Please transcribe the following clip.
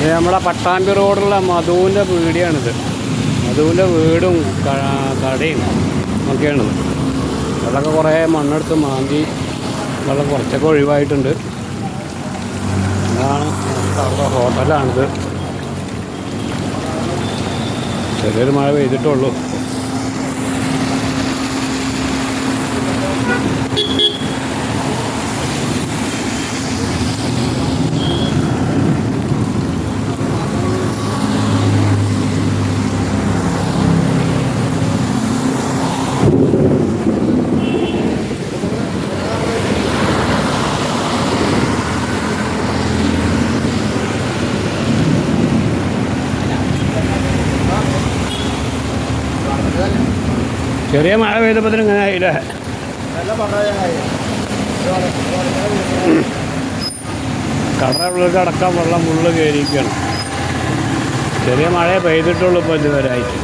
ഇത് നമ്മുടെ പട്ടാമ്പി റോഡുള്ള മധുവിന്റെ വീടിയാണിത്. മധുവിന്റെ വീടും കടയും ഒക്കെയാണിത്. വെള്ളമൊക്കെ കുറേ മണ്ണെടുത്ത് മാന്തി വെള്ളം കുറച്ചൊക്കെ ഒഴിവായിട്ടുണ്ട്. അതാണ് അവിടെ ഹോട്ടലാണിത്. ചെറിയൊരു മഴ പെയ്തിട്ടുള്ളൂ ചെറിയ മഴ പെയ്തപ്പോൾ ഇങ്ങനെ ആയില്ലേ? കടലുള്ളിലേക്ക് അടക്കം വെള്ളം മുള്ളു കയറിയിരിക്കണം ചെറിയ മഴയെ പെയ്തിട്ടുള്ളൂ ഇപ്പോൾ ഇതുവരെ ആയിട്ട്.